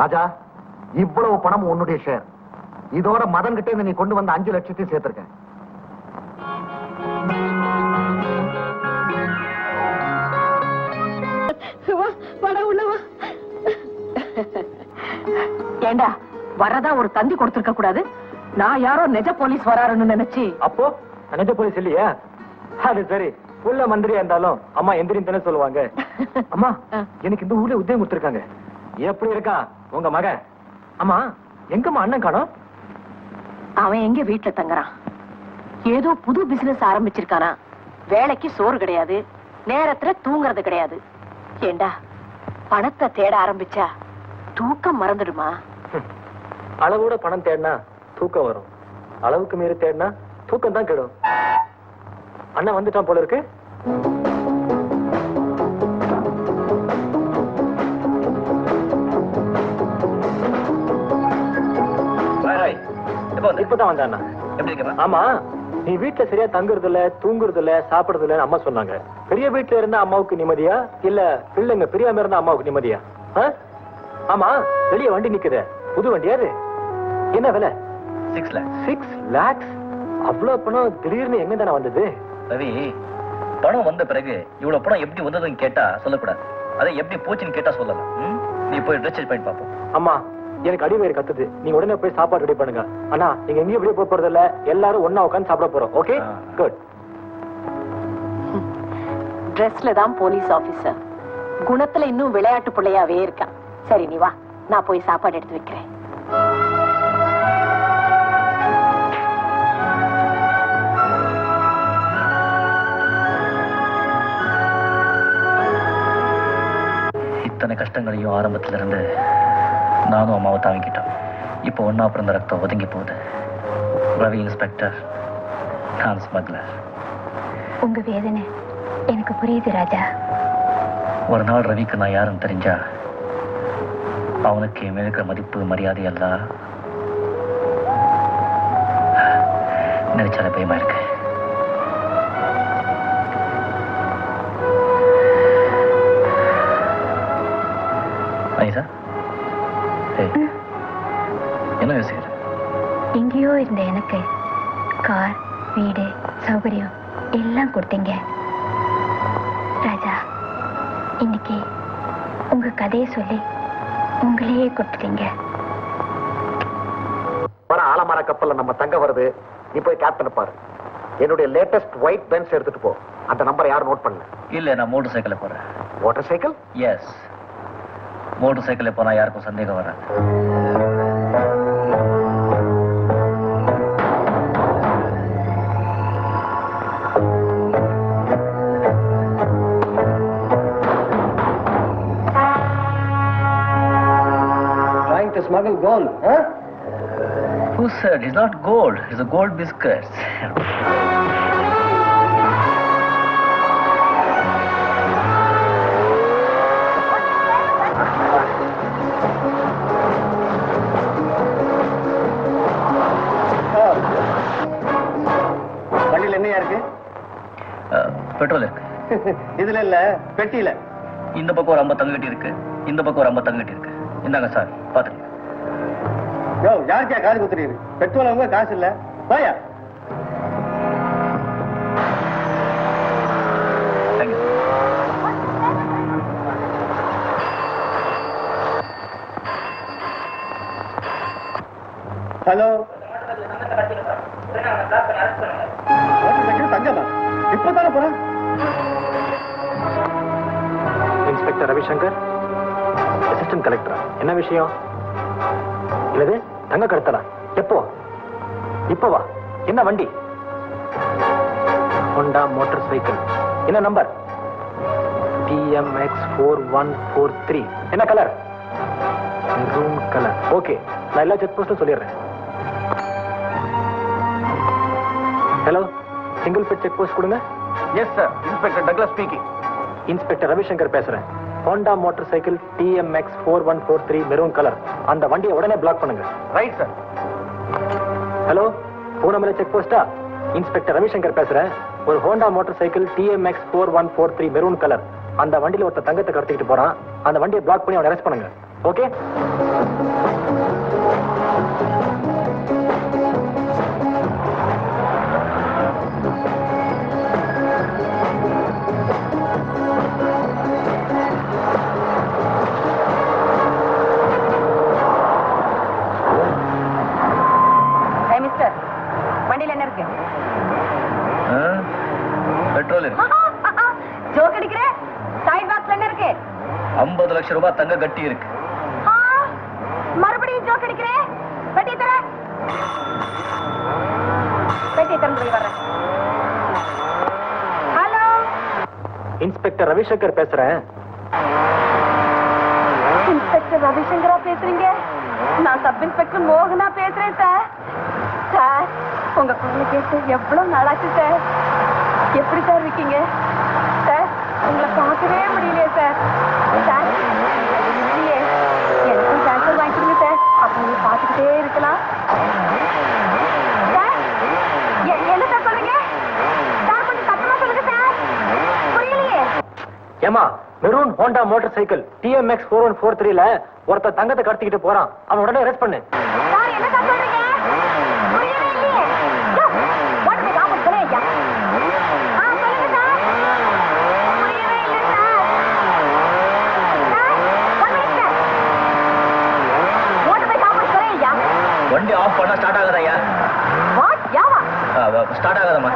ராஜா இவ்வளவு பணம் உன்னுடைய ஷேர் இதோட மதன் கிட்ட இருந்து நீ கொண்டு வந்த அஞ்சு லட்சத்தையும் சேர்த்திருக்க வா வாடா உள்ள வா. ஏண்டா வரதா ஒரு தந்தி கொடுத்திருக்க கூடாது? நான் யாரோ நிஜ போலீஸ் வராருன்னு நினைச்சு. அப்போ நிஜ போலீஸ் இல்லையா? அது சரி. உள்ள மந்திரியா இருந்தாலும் அம்மா எந்திரின்னு தானே சொல்லுவாங்க. அம்மா எனக்கு இந்த ஊர்ல உத்தியோகம் கொடுத்துருக்காங்க. எப்படி இருக்கான் உங்க மகன் அம்மா எங்கம்மா அண்ணன் காணோம்? அவன் எங்க வீட்டுல தங்குறான்? ஏதோ புது பிசினஸ் ஆரம்பிச்சிருக்கானா? வேலைக்கு சோறு கிடையாது நேரத்துல தூங்குறது கிடையாது. ஏண்டா பணத்தை தேட ஆரம்பிச்சா தூக்கம் மறந்துடுமா? அளவோட பணம் தேடினா தூக்கம் வரும். அளவுக்கு மீறி தேடினா தூக்கம் தான் கெடும். அண்ணன் வந்துட்டான் போல இருக்கு. இப்பதான் வந்தா அண்ணா எப்படி இருக்கிற ஆமா நீ வீட்ல சரியா தங்குறது இல்ல தூங்குறது இல்ல சாப்பிடுறது இல்ல அம்மா சொன்னாங்க. பெரிய வீட்ல இருந்தா அம்மாவுக்கு நிம்மதியா? இல்ல பிள்ளைங்க பிரியாம இருந்தா அம்மாவுக்கு நிம்மதியா? ஆமா வெளிய வண்டி நிக்குதே. புது வண்டி யாரு? என்ன விலை? சிக்ஸ் லேக் சிக்ஸ் லேக்ஸ் அவ்வளவு பணம் திடீர்னு எங்க தானே வந்தது? ரவி பணம் வந்த பிறகு இவ்வளவு பணம் எப்படி வந்ததுன்னு கேட்டா சொல்லக்கூடாது. அதை எப்படி போச்சுன்னு கேட்டா சொல்லலாம்? நீ போய் ட்ரெஸ் சேஞ்ச் பண்ணி பார்ப்போம். அம்மா எனக்கு அடிவயிறு கத்துது. நீங்க உடனே போய் சாப்பாடு ரெடி பண்ணுங்க. அண்ணா நீங்க எங்கேயும் வெளியே போக போறது இல்ல. எல்லாரும் ஒண்ணா உட்கார்ந்து சாப்பிட போறோம். ஓகே. குட் ட்ரெஸ்ல தான் போலீஸ் ஆபீசர் குணத்துல இன்னும் விளையாட்டு பிள்ளையாவே இருக்கான். சரி நீ வா. நான் போய் சாப்பாடு எடுத்து வைக்கிறேன். இத்தனை கஷ்டங்களையும் ஆரம்பத்துல இருந்து நானும் அம்மாவை தாங்கிக்கிட்டோம் இப்போ ஒன்னா பிறந்த ரத்தம் ஒதுங்கி போகுது. ரவி இன்ஸ்பெக்டர் நான் ஸ்மக்லர். உங்க வேதனை எனக்கு புரியுது ராஜா. ஒரு நாள் ரவிக்கு நான் யாருன்னு தெரிஞ்சா அவனுக்கு என் இருக்கிற மதிப்பு மரியாதை எல்லாம் நினைச்சால பயமா இருக்கு. இருந்த எனக்கு கார் வீடு சௌகரியம் எல்லாம் கொடுத்தீங்க. ராஜா இன்னைக்கு உங்க கதையை சொல்லி உங்களையே கொடுத்துட்டீங்க வர ஆலமர கப்பல்ல நம்ம தங்க வருது நீ போய் கேப்டன் பாரு. என்னுடைய லேட்டஸ்ட் ஒயிட் பென்ஸ் எடுத்துட்டு போ. அந்த நம்பர் யாரும் நோட் பண்ணல. இல்ல நான் மோட்டர் சைக்கிளில் போறேன். மோட்டார் சைக்கிள் எஸ் மோட்டர் சைக்கிளில் போனா யாருக்கும் சந்தேகம் வராது. To smuggle gold huh? Who said it's not gold? It's a gold. வண்டியில என்னையா இருக்கு? பெட்ரோல் இருக்கு. இதுல இல்ல பெட்டியில. இந்த பக்கம் ஒரு ஐம்பது தங்கட்டி இருக்கு. இந்த பக்கம் ஒரு ஐம்பது தங்கட்டி இருக்கு. இந்தாங்க சார் பாத்துங்க யோ யாருக்கா காது குத்துறீரு? பெட்ரோல் அவங்க காசு இல்ல. போயா ஹலோ. தங்கமா இப்பதானே போறேன் இன்ஸ்பெக்டர் ரவிசங்கர் அசிஸ்டன்ட் கலெக்டரா என்ன விஷயம்? இல்லது தங்க கடத்தலாம் எப்போ? இப்போவா? என்ன வண்டி? ஹோண்டா மோட்டார் சைக்கிள் என்ன number TMX four one four three என்ன கலர் மெரூன் கலர் ஓகே நான் எல்லா செக் போஸ்ட்டும் சொல்லிடுறேன். Hello single bed check post கொடுங்க. Yes sir inspector Douglas speaking inspector Ravishankar பேசுறேன். Honda motorcycle TMX four one four three maroon colour. அந்த வண்டியை உடனே பிளாக் பண்ணுங்க. Right sir hello Poonamallee check போஸ்டா inspector Ravishankar பேசுறேன். ஒரு Honda motorcycle TMX four one four three maroon colour. அந்த வண்டியில ஒருத்த தங்கத்தை கடத்திக்கிட்டு போறான். அந்த வண்டியை பிளாக் பண்ணி அவனை அரெஸ்ட் பண்ணுங்க. ஓகே லட்சம் ரூபாய் தங்க கட்டி இருக்கு. ஆ, மறுபடியும் ஜோக் அடிக்கிற? பெட்டி தர. பெட்டி திறந்து போய் வர்றேன். ஹலோ? இன்ஸ்பெக்டர் ரவிசங்கர் பேசுறேன். இன்ஸ்பெக்டர் ரவிசங்கரா பேசுறீங்க? நான் சப் இன்ஸ்பெக்டர் மோகனா பேசுறேன் சார். சார் உங்க குரலை கேட்டு எவ்வளவு நாளாச்சு சார்? எப்படி சார் இருக்கீங்க? சார் உங்களை பார்க்கவே முடியலையே சார். சார் இல்லையே எனக்கும் ட்ரான்ஸ்ஃபர் சார் அப்போ பார்த்துக்கிட்டே இருக்கலாம் சார் என்ன சார் சார் கொஞ்சம் சத்தமா சொல்லுங்க சார் புரியலையே ஏமா maroon Honda motorcycle TMX four one four த்ரீல ஒருத்தன் தங்கத்தை கடத்திக்கிட்டு போறான். அவன் உடனே அரெஸ்ட் பண்ணு. சார் என்ன சார் சொல்றீங்க? வண்டி ஆஃப் பண்ணா ஸ்டார்ட் ஆகாதயா What? யாவா? ஸ்டார்ட் ஆகாதம்மா.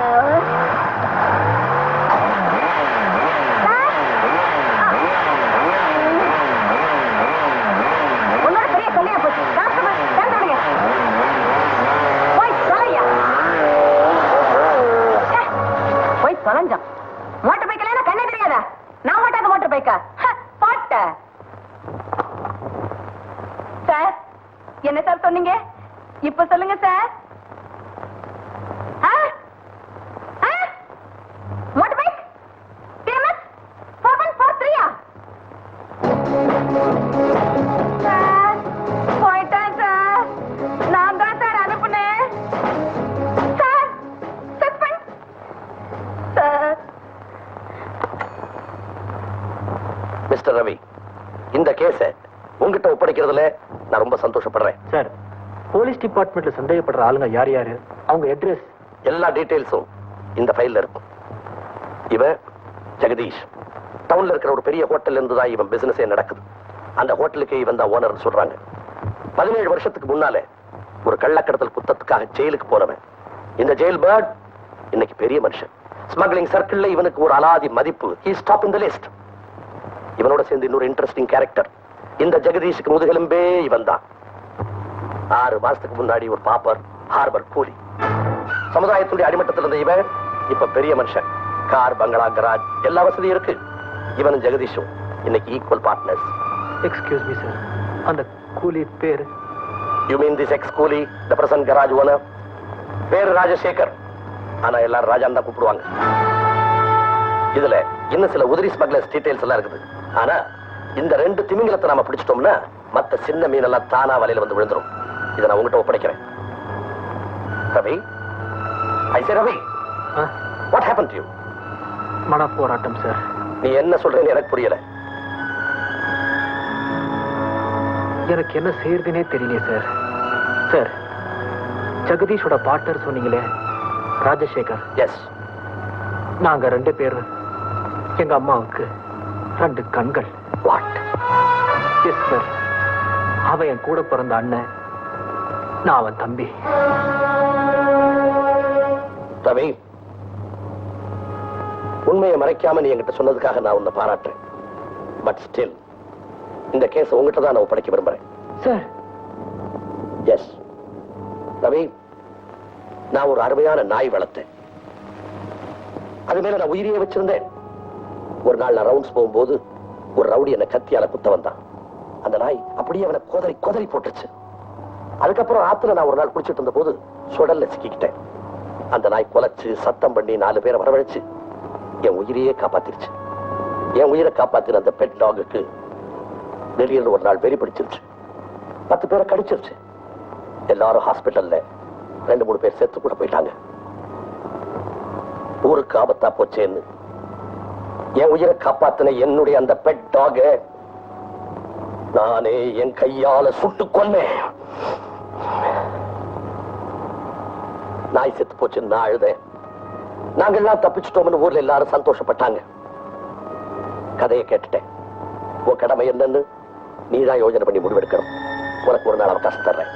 தொலைஞ்சான் மோட்டர் பைக்கில் கண்ணே தெரியாதா? நான் ஓட்டாத மோட்டர் பைக்கா? பாட்ட. சார் என்ன சார் சொன்னீங்க? இப்ப சொல்லுங்க சார். மிஸ்டர் ரவி இந்த கேஸ உங்ககிட்ட ஒப்படைக்கிறதுல நான் ரொம்ப சந்தோஷப்படுறேன். சார் போலீஸ் டிபார்ட்மெண்ட்ல சந்தேகப்படுற ஆளுங்க யார் யாரு? அவங்க அட்ரஸ் எல்லா டீட்டெயில்ஸும் இந்த ஃபைல்ல இருக்கும். இவன் ஜெகதீஷ். டவுன்ல இருக்கிற ஒரு பெரிய ஹோட்டல்ல இருந்து தான் இவன் பிசினஸே நடக்குது. அந்த ஹோட்டலுக்கு இவன் தான் ஓனர் சொல்றாங்க. பதினேழு வருஷத்துக்கு முன்னால ஒரு கள்ளக்கடத்தல் குத்தத்துக்காக ஜெயிலுக்கு போறவன். இந்த ஜெயில் பேர்ட் இன்னைக்கு பெரிய மனுஷன். ஸ்மக்லிங் சர்க்கிள்ல இவனுக்கு ஒரு அலாதி மதிப்பு. He stop in the list இவனோட சேர்ந்து இன்னொரு இன்ட்ரெஸ்டிங் கேரக்டர் இந்த ஜெகதீஷுக்கு முதுகெலும்பே இவன் தான் ஆறு மாசத்துக்கு முன்னாடி ஒரு பாப்பர் ஹார்பர் கூலி. சமுதாயத்துடைய அடிமட்டத்தில் இருந்த இவன் இப்ப பெரிய மனுஷன். கார் பங்களா கராஜ் எல்லா வசதியும் இருக்கு. இவனும் ஜெகதீஷும். இன்னைக்கு equal partners excuse me sir அந்த கூலி பேர்? யூ மீன் திஸ் எக்ஸ் கூலி த பிரசன்ட் கராஜ் ஓனர் பேரு ராஜசேகர். ஆனா எல்லாரும் ராஜான் தான் கூப்பிடுவாங்க. இதுல இன்னும் சில உதிரி ஸ்மக்லர்ஸ் டீடைல்ஸ் எல்லாம் இருக்குது. ஆனா இந்த ரெண்டு திமிங்கலத்தை நாம பிடிச்சிட்டோம்னா மத்த சின்ன மீனெல்லாம் தானா வலையில வந்து விழுந்துரும். இதை நான் உங்ககிட்ட ஒப்படைக்கிறேன். Ravi? I say Ravi. What happen to you மன போராட்டம் சார் நீ என்ன சொல்றேன்னு எனக்கு புரியல. எனக்கு என்ன செய்யறதுனே தெரியலையே சார் சார் ஜெகதீஷோட பார்ட்னர் சொன்னீங்களே ராஜசேகர். எஸ் நாங்க ரெண்டு பேரும் எங்க அம்மாவுக்கு ரெண்டு கண்கள். வாட் எஸ் சார் அவன் என் கூட பிறந்த அண்ணன். நான் அவன் தம்பி. ரவி உண்மையை மறைக்காம நீ என்கிட்ட சொன்னதுக்காக நான் உன்னை பாராட்டுறேன். பட் ஸ்டில் இந்த கேஸ் உங்ககிட்ட தான் நான் ஒப்படைக்க விரும்புறேன். சார் எஸ் ரவி நான் ஒரு அருமையான நாய் வளர்த்தேன். அது மேல நான் உயிரியே வச்சிருந்தேன். ஒரு நாள் நான் ரவுண்ட்ஸ் போகும்போது ஒரு ரவுடி என்ன கத்தியால குத்த வந்தான் அந்த நாய் அப்படியே அவனை கொதறி கொதறி போட்டுச்சு அதுக்கப்புறம் ஆத்துல நான் ஒரு நாள் குடிச்சிட்டு இருந்த போது சுடல்ல சிக்கிக்கிட்டேன். அந்த நாய் குலைச்சு சத்தம் பண்ணி நாலு பேரை வரவழைச்சு என் உயிரையே காப்பாத்திருச்சு. என் உயிரை காப்பாத்தின அந்த பெட் டாகுக்கு வெளியில் ஒரு நாள் வெறி பிடிச்சிருச்சு. பத்து பேரை கடிச்சிருச்சு. எல்லாரும் ஹாஸ்பிட்டல்ல ரெண்டு மூணு பேர் சேர்த்து கூட போயிட்டாங்க. ஊருக்கு ஆபத்தா போச்சேன்னு என் உயிரை காப்பாத்தின என்னுடைய அந்த பெட் டாக நானே என் கையால சுட்டு கொன்னேன். நாய் செத்து போச்சுன்னு நான் அழுதேன். நாங்கெல்லாம் தப்பிச்சிட்டோம்னு ஊர்ல எல்லாரும் சந்தோஷப்பட்டாங்க. கதையை கேட்டுட்டேன். உன் கடமை என்னன்னு நீதான் யோசனை பண்ணி முடிவெடுக்கணும். உனக்கு ஒரு நாள் அவகாசம் தர்றேன்.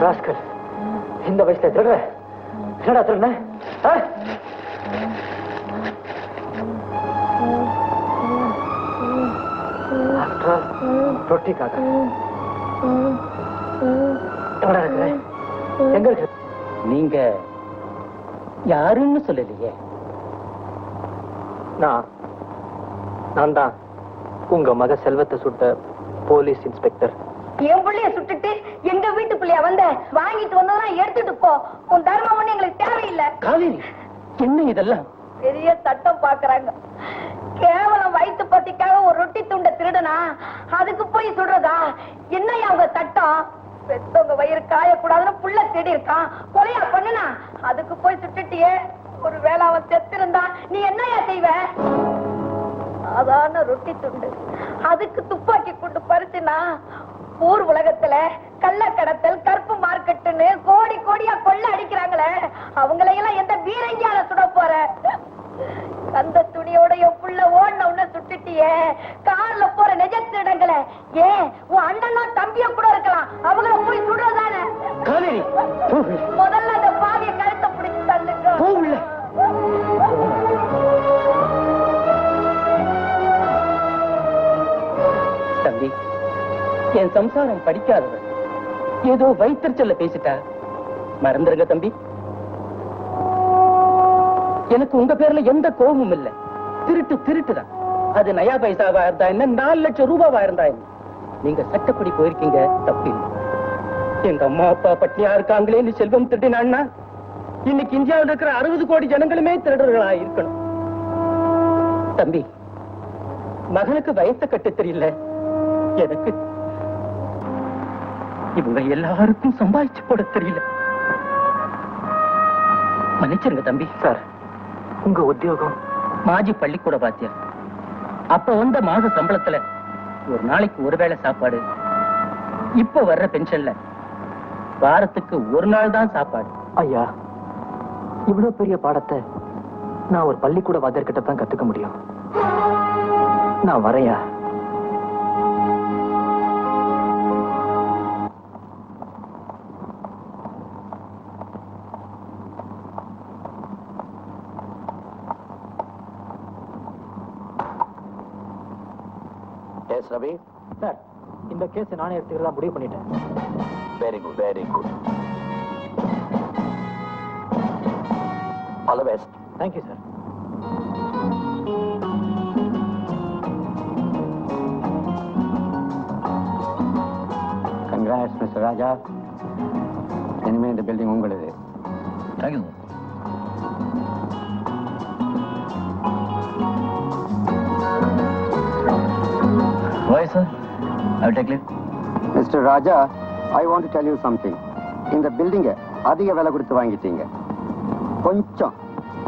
ராஸ்கல் இந்த வயசுல திருடுற என்னடா திருடுன ரொட்டிக்காக எங்க நீங்க யாருன்னு சொல்லலையே. நான் நான் தான் உங்க மக செல்வத்தை சுட்ட போலீஸ் இன்ஸ்பெக்டர். என் பிள்ளைய சுட்டுட்டு எங்க வீட்டுக்குள்ளேயா வந்த? வாங்கிட்டு வந்ததா எடுத்துட்டு போ. உன் தர்மம் ஒண்ணு எங்களுக்கு தேவையில்லை. காவேரி என்ன இதெல்லாம்? பெரிய சட்டம் பாக்குறாங்க. கேவலம் வயிற்று பத்திக்காக ஒரு ரொட்டி துண்டை திருடனா அதுக்கு போய் சுடுறதா என்னையா அவங்க சட்டம் பெத்தவங்க வயிறு காயக்கூடாதுன்னு புள்ள தேடி இருக்கான் கொலையா பண்ணுனா? அதுக்கு போய் சுட்டுட்டியே ஒரு வேளை அவன் செத்திருந்தா நீ என்னையா செய்வ? சாதாரண ரொட்டி துண்டு. அதுக்கு துப்பாக்கி கொண்டு பறிச்சுனா ஊர் உலகத்துல கள்ள கடத்தல் கருப்பு மார்க்கெட்டுன்னு கோடி கோடியா கொள்ள அடிக்கிறாங்களே. அவங்களையெல்லாம் எந்த பீரங்கியால சுட போற? அந்த துணியோட என் புள்ள ஓடின உன்ன சுட்டுட்டியே. கார்ல போற நிஜ திருடங்களை ஏன் சம்சாரம் படிக்காதவர் ஏதோ வைத்தறிச்சல்ல பேசிட்டா. மறந்துருங்க தம்பி. எனக்கு உங்க பேர்ல எந்த கோபமும் இல்ல. திருட்டு திருட்டுதான். அது நயா பைசாவா இருந்தா என்ன? நாலு லட்சம் ரூபாவா இருந்தா என்ன? நீங்க சட்டப்படி போயிருக்கீங்க தப்பு இல்லை. எங்க அம்மா அப்பா பட்னியா இருக்காங்களேன்னு செல்வம் திருடினான்னா இன்னைக்கு இந்தியாவில் இருக்கிற அறுபது கோடி ஜனங்களுமே திருடர்களா இருக்கணும். தம்பி மகனுக்கு வயசை கட்டு தெரியல. எனக்கு இவங்க எல்லாருக்கும் சம்பாதிச்சு போட தெரியல. மன்னிச்சிருங்க தம்பி. சார் உங்க உத்தியோகம். மாஜி பள்ளிக்கூட பாத்தியார் அப்ப வந்த மாத சம்பளத்துல ஒரு நாளைக்கு ஒருவேளை சாப்பாடு. இப்ப வர்ற பென்ஷன்ல வாரத்துக்கு ஒரு நாள் தான் சாப்பாடு. ஐயா இவ்வளவு பெரிய பாடத்தை நான் ஒரு பள்ளிக்கூட வாத்தியார்கிட்ட தான் கத்துக்க முடியும். நான் வரையா? ரவி. சார் இந்த கேஸ் நானே எடுத்துக்கிறதா முடிவு பண்ணிட்டேன். Very good very good all the best thank you sir congrats mister Raja இனிமே இந்த பில்டிங் உங்களுது. Thank you Why, sir? I will take leave. Mister Raja I want tell you something இந்த பில்டிங்கை அதிக விலை கொடுத்து வாங்கிட்டீங்க. கொஞ்சம்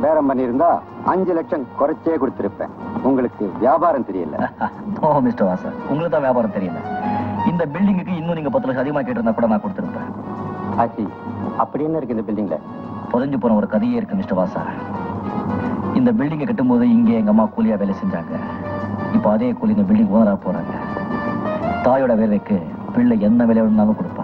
பேரம் பண்ணியிருந்தா அஞ்சு லட்சம் குறைச்சே கொடுத்திருப்பேன். உங்களுக்கு வியாபாரம் தெரியல. ஓ மிஸ்டர் வாசா. உங்களுக்கு தான் வியாபாரம் தெரியல. இந்த பில்டிங்குக்கு இன்னும் நீங்க பத்து லட்சம் அதிகமா கேட்டிருந்தா கூட நான் கொடுத்துருப்பேன். ஆச்சி அப்படி என்ன இருக்கு இந்த பில்டிங்ல புதஞ்சு போன ஒரு கதையே இருக்கு மிஸ்டர் வாசா. இந்த பில்டிங்கை கட்டும்போது இங்கே எங்க அம்மா கூலியா வேலை செஞ்சாங்க. இப்போ அதே கூலி இந்த பில்டிங் ஓனராக போறாங்க. தாயோட வேலைக்கு பிள்ளை என்ன விலை வேணும்னாலும் கொடுப்பா